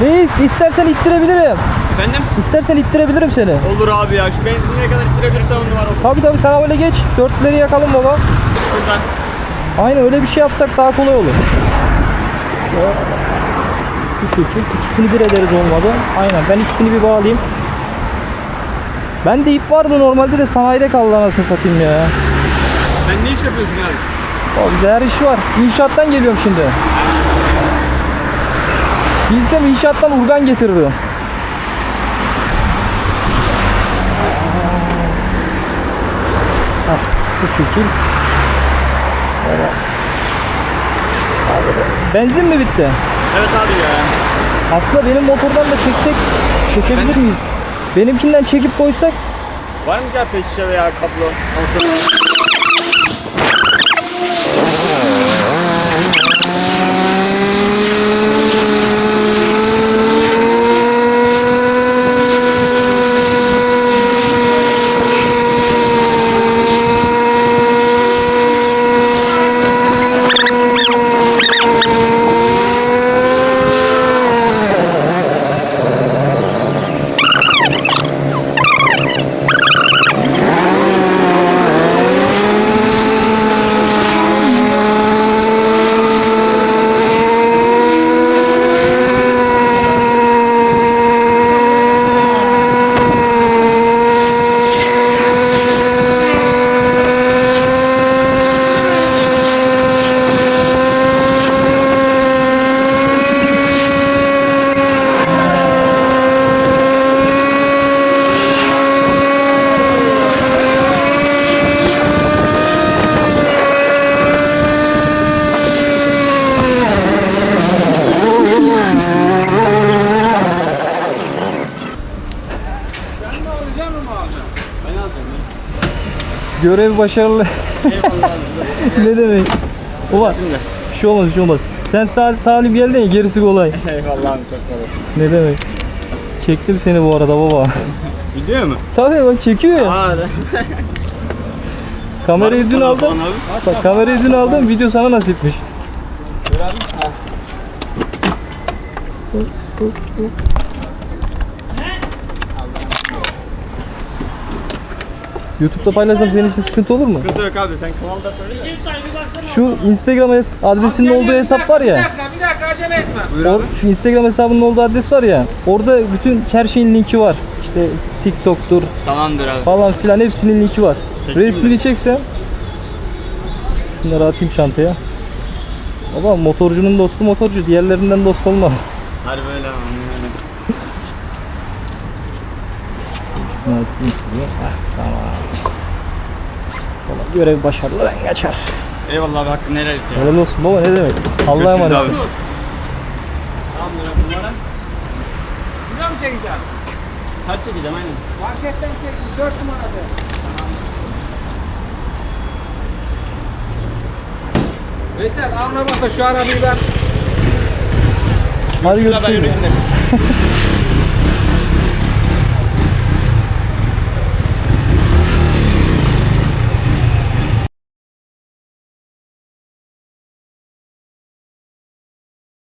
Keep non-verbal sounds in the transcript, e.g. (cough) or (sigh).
Reis istersen ittirebilirim. Efendim? İstersen ittirebilirim seni. Olur abi ya. Şu benzinliğe kadar ittirebilirsen on numara olur. Tabii tabii sen öyle geç. Dörtleri yakalım baba. Şuradan. Aynen öyle bir şey yapsak daha kolay olur. Şu şekil. İkisini bir ederiz olmadı. Aynen ben ikisini bir bağlayayım. Ben de ip vardı normalde de sanayide kaldı anasını satayım ya. Sen ne iş yapıyorsun abi? Bize her iş var. İnşaattan geliyorum şimdi. Bilsem inşaattan urgan getiririm. Hah, bu şekil. Benzin mi bitti? Evet abi ya. Aslında benim motordan da çeksek çekebilir miyiz? Benimkinden çekip koysak Var mı ki abi peş şişe veya kablo? Görev başarılı. Eyvallah abi. (laughs) ne demek? Ulan bir şey olmaz bir şey olmaz. Sen sal salim geldin ya gerisi kolay. Eyvallah abi çok sağ olasın. Ne demek? Çektim seni bu arada baba. Gidiyor mu? Tabii bak çekiyor ya. Aa. Kamerayı dün aldım. Bak kamerayı dün aldım. Video sana nasipmiş. Ver abi. YouTube'da paylaşsam senin için sıkıntı olur mu? Sıkıntı yok abi sen kanalda söyle. Şu Instagram hes- adresinin olduğu hesap var ya. Bir dakika acele etme. Buyur Or, abi. şu Instagram hesabının olduğu adres var ya. Orada bütün her şeyin linki var. İşte TikTok'tur Tamamdır abi. falan filan hepsinin linki var. Çekeyim Resmini mi? çeksen. Şunları atayım çantaya. Baba motorcunun dostu motorcu. Diğerlerinden dost olmaz. Hadi böyle abi. Şunu atayım şuraya. Heh, tamam. Valla görev başarılı ben geçer. Eyvallah abi hakkını helal et ya. Helal olsun baba ne demek. Allah'a emanet. abi. Tamamdır abi bunlara. Bize mi çekeceğim? Kaç çekeceğim aynen. Marketten çektim. 4 numarada. Veysel al bak şu arabayı ben. Hadi Şurada ben görüşürüz. yürüyeyim (laughs) de.